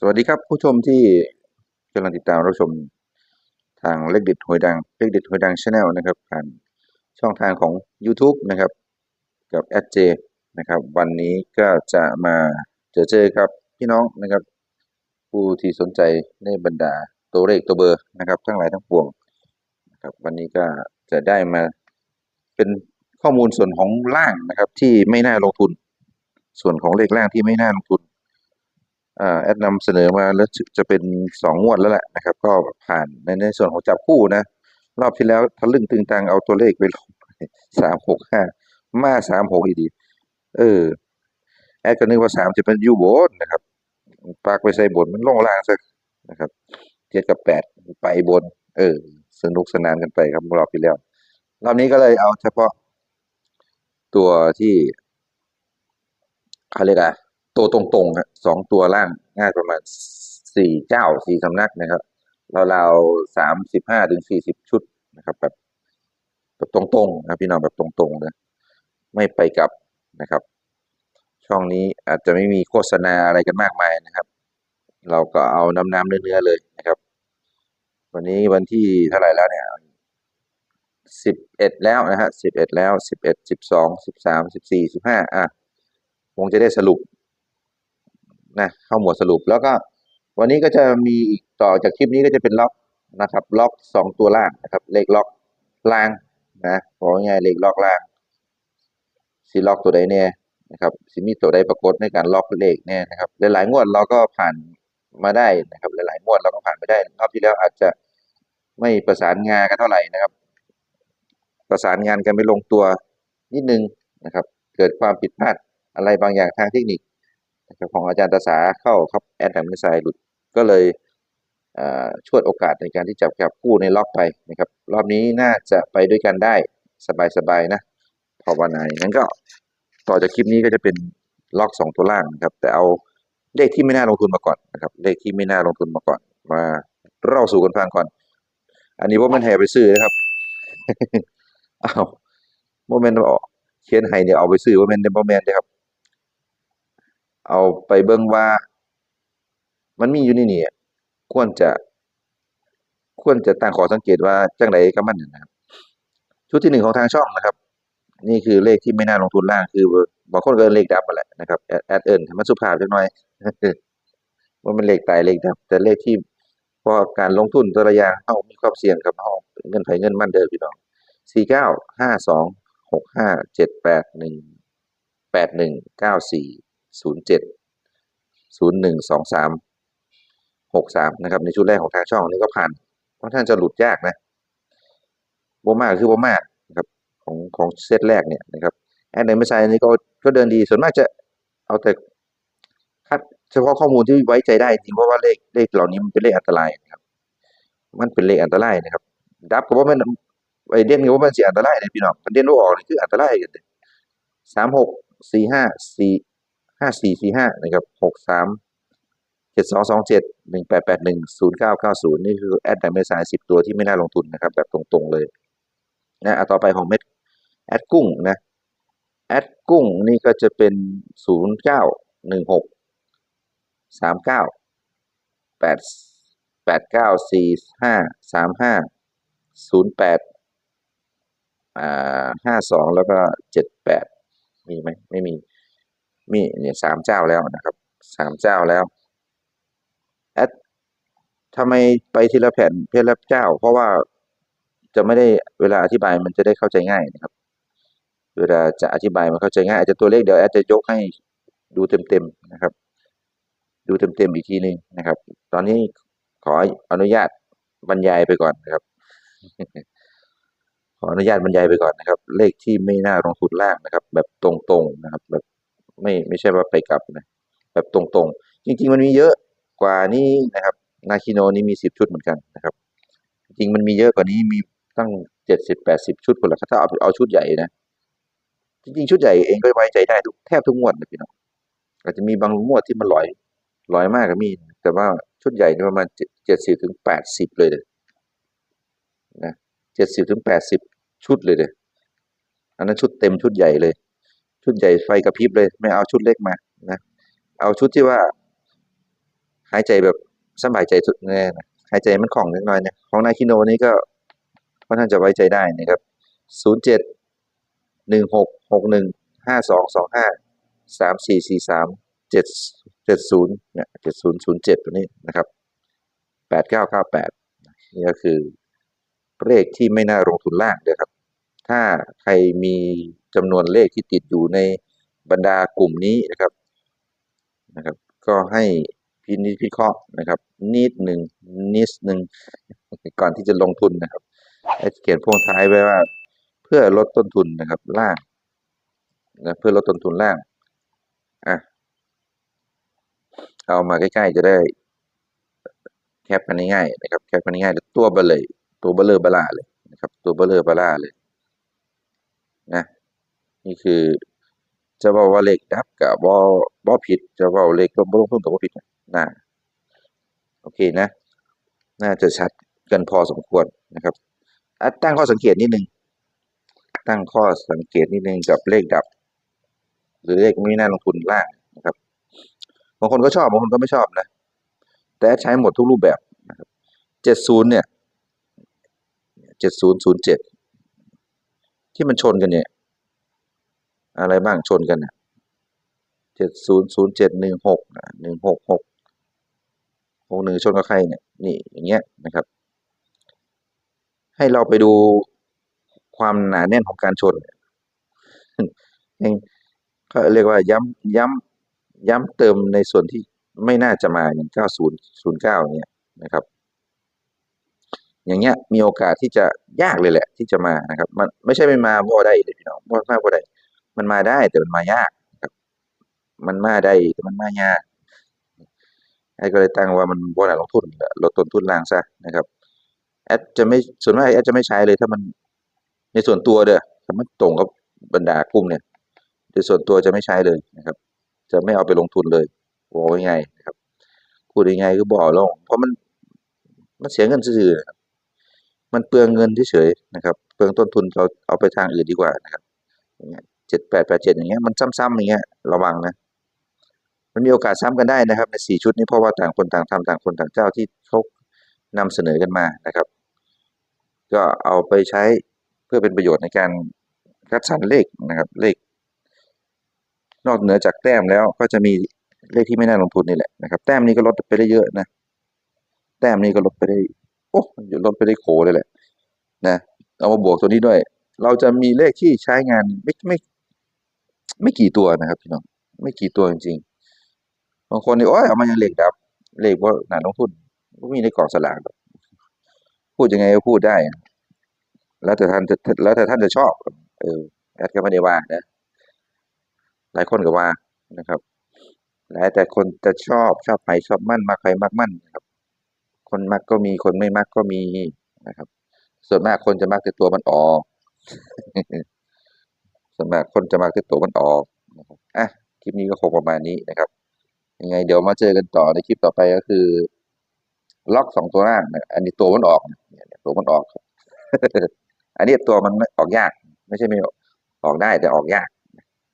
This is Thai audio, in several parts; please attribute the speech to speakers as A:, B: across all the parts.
A: สวัสดีครับผู้ชมที่กำลังติดตามรับชมทางเลขเด็ดหวยดังเลขเด็ดหวยดังชาแนลนะครับผ่านช่องทางของ YouTube นะครับ กับแอดเจนะครับ วันนี้ก็จะมาเจอเจอครับพี่น้องนะครับ ผู้ที่สนใจในบรรดาตัวเลขตัวเบอร์นะครับ ทั้งหลายทั้งปวงนะครับ วันนี้ก็จะได้มาเป็นข้อมูลส่วนของล่างนะครับ ที่ไม่น่าลงทุน ส่วนของเลขล่างที่ไม่น่าลงทุน แอดนำเสนอมาแล้วจะเป็นสองงวดแล้วแหละนะครับ ก็ผ่านในในส่วนของจับคู่นะ รอบที่แล้วทะลึ่งตึงตังเอาตัวเลขไปลงสามหกห้ามาสามหกอีดี เออ แอดก็นึกว่าสามจะเป็นอยูโบนนะครับปากไปใส่บนมันลงล่างซะนะครับเจ็ดกับแปดไปบน เออ สนุกสนานกันไปครับรอบที่แล้ว รอบนี้ก็เลยเอาเฉพาะตัวที่เขาเรียกอะ ตัวตรงๆฮะสองตัวล่างง่ายประมาณสี่เจ้าสี่สำนักนะครับราวๆสามสิบห้าถึงสี่สิบชุดนะครับแบบแบบตรงๆนะพี่น้องแบบตรงๆนะไม่ไปกลับนะครับ ช่องนี้อาจจะไม่มีโฆษณาอะไรกันมากมายนะครับ เราก็เอาน้ำน้ำเนื้อๆเลยนะครับ วันนี้วันที่เท่าไหร่แล้วเนี่ยสิบเอ็ดแล้วนะฮะสิบเอ็ดแล้วสิบเอ็ดสิบสองสิบสามสิบสี่สิบห้าอะคงจะได้สรุป นะเข้าหมวดสรุปแล้วก็วันนี้ก็จะมีอีกต่อจากคลิปนี้ก็จะเป็นล็อกนะครับ ล็อกสองตัวล่างนะครับ เลขล็อกล่างนะบอกง่ายเลขล็อกล่างสีล็อกตัวใดแน่นะครับสิมีตัวใดปรากฏในการล็อกเลขแน่นะครับหลายๆงวดเราก็ผ่านมาได้นะครับ หลายๆงวดเราก็ผ่านไปได้รอบที่แล้วอาจจะไม่ประสานงานกันเท่าไหร่นะครับ ประสานงานกันไม่ลงตัวนิดนึงนะครับ เกิดความผิดพลาดอะไรบางอย่างทางเทคนิค นะครับของอาจารย์ตาสาเข้าครับแอดแอมนิสายหลุดก็เลยช่วยโอกาสในการที่จับจับคู่ในล็อกไปนะครับ รอบนี้น่าจะไปด้วยกันได้สบายๆนะภาวนาอย่างนั้นก็ต่อจากคลิปนี้ก็จะเป็นล็อกสองตัวล่างนะครับ แต่เอาเลขที่ไม่น่าลงทุนมาก่อนนะครับเลขที่ไม่น่าลงทุนมาก่อน มาเล่าสู่กันฟังก่อน อันนี้ว่ามันแห่ไปซื้อนะครับอ้าวโมเมนต์เขียนให้เนี่ยเอาไปซื้อว่ามันเป็นโมเมนต์นะครับ เอาไปเบิ่งว่า มันมีอยู่ในนี่ควรจะ ควรจะตั้งขอสังเกตว่าจังไดกับมันนะครับ ชุดที่หนึ่งของทางช่องนะครับ นี่คือเลขที่ไม่น่าลงทุนล่างคือบางคนก็เอินเลขดับนั่นแหละนะครับแอดเอิ้นให้มันสุภาพจักหน่อยว่ามันเลขตายเลขดับ แต่เลขที่พราะการลงทุนแต่ละย่างเฮามีความเสี่ยงครับเฮาเงินไผเงินมั่นเด้อพี่น้อง49 52 65 78 1 81 94 07 ศูนย์หนึ่งสองสามหกสามนะครับ ในชุดแรกของทางช่องนี้ก็ผ่านเพราะท่านจะหลุดยากนะโบมากคือโบมากนะครับของของเซตแรกเนี่ยนะครับแอนเดอร์ไม่ใช่อันนี้ก็ก็เดินดีส่วนมากจะเอาแต่คัดเฉพาะข้อมูลที่ไว้ใจได้จริงเพราะว่าเลขเลขเหล่านี้มันเป็นเลขอันตรายนะครับ มันเป็นเลขอันตรายนะครับ ดับก็ว่ามันไอเด่นก็ว่ามันเสิอันตรายเลยพี่น้องมันเด่นว่าออกนี่คืออันตรายกันเลยสามหกสี่ห้าสี่ ห้าสี่สี่ห้านะครับหกสามเจ็ดสองสองเจ็ดหนึ่งแปดแปดหนึ่งศูนย์เก้าเก้าศูนย์นี่คือแอดไดเมสายสิบตัวที่ไม่น่าลงทุนนะครับ แบบตรงๆเลยนะอะต่อไปของเม็ดแอดกุ้งนะแอดกุ้งนี่ก็จะเป็นศูนย์เก้าหนึ่งหกสามเก้าแปดแปดเก้าสี่ห้าสามห้าศูนย์แปดอ่าห้าสองแล้วก็เจ็ดแปดมีไหมไม่มี มีเนี่ยสามเจ้าแล้วนะครับสามเจ้าแล้วแอดทำไมไปทีละแผ่นเพื่อละเจ้า เพราะว่าจะไม่ได้เวลาอธิบายมันจะได้เข้าใจง่ายนะครับ เวลาจะอธิบายมันเข้าใจง่ายอาจจะตัวเลขเดี๋ยวแอดจะยกให้ดูเต็มๆนะครับ ดูเต็มๆอีกทีหนึงนะครับ ตอนนี้ขออนุญาตบรรยายไปก่อนนะครับ ขออนุญาตบรรยายไปก่อนนะครับ เลขที่ไม่น่าลงทุนล่างนะครับ แบบตรงๆนะครับ แบบ ไม่ไม่ใช่ว่าไปกลับนะแบบตรงๆ จริง ๆ มันมีเยอะกว่านี้นะครับ นาคิโนนี่มีสิบชุดเหมือนกันนะครับ จริงมันมีเยอะกว่านี้มีตั้งเจ็ดสิบแปดสิบชุดคนละถ้าเอาเอาชุดใหญ่นะจริงๆชุดใหญ่เองก็ไว้ใจได้ทุกแทบทุกงวดนะพี่น้องอาจจะมีบางงวดที่มันลอยลอยมากก็มี แต่ว่าชุดใหญ่นี่ประมาณเจ็ดสิบถึงแปดสิบเลยเลยนะเจ็ดสิบถึงแปดสิบชุดเลยเลยอันนั้นชุดเต็มชุดใหญ่เลย ชุดใหญ่ไฟกระพริบเลย ไม่เอาชุดเล็กมานะเอาชุดที่ว่า หายใจแบบสบายใจสุดแน่นะหายใจมันคล่องนิดหน่อยเนี่ยของนายคิโนนี่ก็ค่อนข้างจะไว้ใจได้นะครับศูนย์เจ็ดหนึ่งหกหกหนึ่งห้าสองสองห้าสามสี่สี่สามเจ็ดเจ็ดศูนย์เนี่ยเจ็ดศูนย์ศูนย์เจ็ดตัวนี้นะครับแปดเก้าเก้าแปดนี่ก็คือเลขที่ไม่น่าลงทุนล่างเลยครับ ถ้าใครมีจำนวนเลขที่ติดอยู่ในบรรดากลุ่มนี้นะครับนะครับ ก็ให้พินิจพิเคราะห์นะครับ นิดหนึ่งนิดหนึ่งก่อนที่จะลงทุนนะครับให้เขียนพ่วงท้ายไว้ว่า เพื่อลดต้นทุนนะครับล่างนะเพื่อลดต้นทุนล่างอะเอามาใกล้ๆจะได้แคปกันง่ายๆนะครับแคปกันง่ายๆตัวเบลเลยตัวเบลเลอร์บลาเลยนะครับตัวเบลเลอร์บลาเลย นะนี่คือจะบอกว่าเลขดับกับบ่บ่ผิด จะบอกเลขลบบ่ลงทุนกับบ่ผิดนะโอเคนะ น่าจะชัดกันพอสมควรนะครับตั้งข้อสังเกตนิดนึงตั้งข้อสังเกตนิดนึงกับเลขดับ หรือเลขไม่น่าลงทุนล่างนะครับบางคนก็ชอบบางคนก็ไม่ชอบนะ แต่ใช้หมดทุกรูปแบบนะครับเจ็ดศูนย์เนี่ยเจ็ดศูนย์ศูนย์เจ็ด ที่มันชนกันเนี่ย อะไรบ้างชนกันเนี่ยเจ็ดศูนย์ศูนย์เจ็ดหนึ่งหกหนึ่งหกหกหกหนึ่งชนกับใครเนี่ยนี่อย่างเงี้ยนะครับ ให้เราไปดูความหนาแน่นของการชนยังเขาเรียกว่าย้ำย้ำย้ำเติมในส่วนที่ไม่น่าจะมาอย่างเก้าศูนย์ศูนย์เก้าเนี่ยนะครับ อย่างเงี้ยมีโอกาสที่จะยากเลยแหละ ที่จะมานะครับ มันไม่ใช่ไม่มาบ่ได้เลยพี่น้องบ่มาบ่ได้ มันมาได้แต่มันมายากครับ มันมาได้แต่มันมายากไอ้ก็เลยตั้งว่ามันบ่น่าลงทุนลดต้นทุนล่างซะนะครับแอดจะไม่ส่วนมากแอดจะไม่ใช้เลยถ้ามันในส่วนตัวเด้อถ้ามันตรงกับบรรดากลุ่มเนี่ยโดยส่วนตัวจะไม่ใช้เลยนะครับ จะไม่เอาไปลงทุนเลยบอกยังไงครับพูดยังไงคือบ่อลง เพราะมันมันเสียเงินซื่อๆนะครับ มันเปลืองเงินเฉยๆนะครับ เปลืองต้นทุนเราเอาไปทางอื่นดีกว่านะครับเจ็ดแปดแปดเจ็ดอย่างเงี้ยมันซ้ำๆอย่างเงี้ยระวังนะมันมีโอกาสซ้ำกันได้นะครับในสี่ชุดนี้เพราะว่าต่างคนต่างทำต่างคนต่างเจ้าที่เขานำเสนอกันมานะครับ ก็เอาไปใช้เพื่อเป็นประโยชน์ในการคัดสรรเลขนะครับเลข นอกเหนือจากแต้มแล้วก็จะมีเลขที่ไม่น่าลงทุนนี่แหละนะครับ แต้มนี้ก็ลดไปได้เยอะนะแต้มนี้ก็ลดไปได้ อ้ลดไปได้โขเลยแหละ นะเอามาบวกตัวนี้ด้วย เราจะมีเลขที่ใช้งานไม่ไม่ไม่กี่ตัวนะครับพี่น้องไม่กี่ตัวจริงๆบางคนนี่โอ้ยเอามายังเลขดับ เลขว่าหนาลงทุนก็มีในกล่องสลากพูดยังไงก็พูดได้ แล้วแต่ท่านแล้วแต่ท่านจะชอบ เออแอดก็ไม่ได้ว่านะหลายคนก็ว่านะครับแล้วแต่คนจะชอบชอบใครชอบมั่นมาใครมักมั่นนะครับ คนมักก็มีคนไม่มักก็มีนะครับ ส่วนมากคนจะมักแต่ตัวมันออกส่วนมากคนจะมักแต่ตัวมันออกนะครับอะคลิปนี้ก็คงประมาณนี้นะครับยังไงเดี๋ยวมาเจอกันต่อในคลิปต่อไปก็คือ ล็อกสองตัวล่างอันนี้ตัวมันออกเนี่ยตัวมันออกครับอันนี้ตัวมันออกยาก ไม่ใช่ไม่ออกได้แต่ออกยาก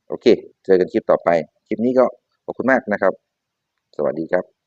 A: โอเค เจอกันคลิปต่อไป คลิปนี้ก็ขอบคุณมากนะครับ สวัสดีครับ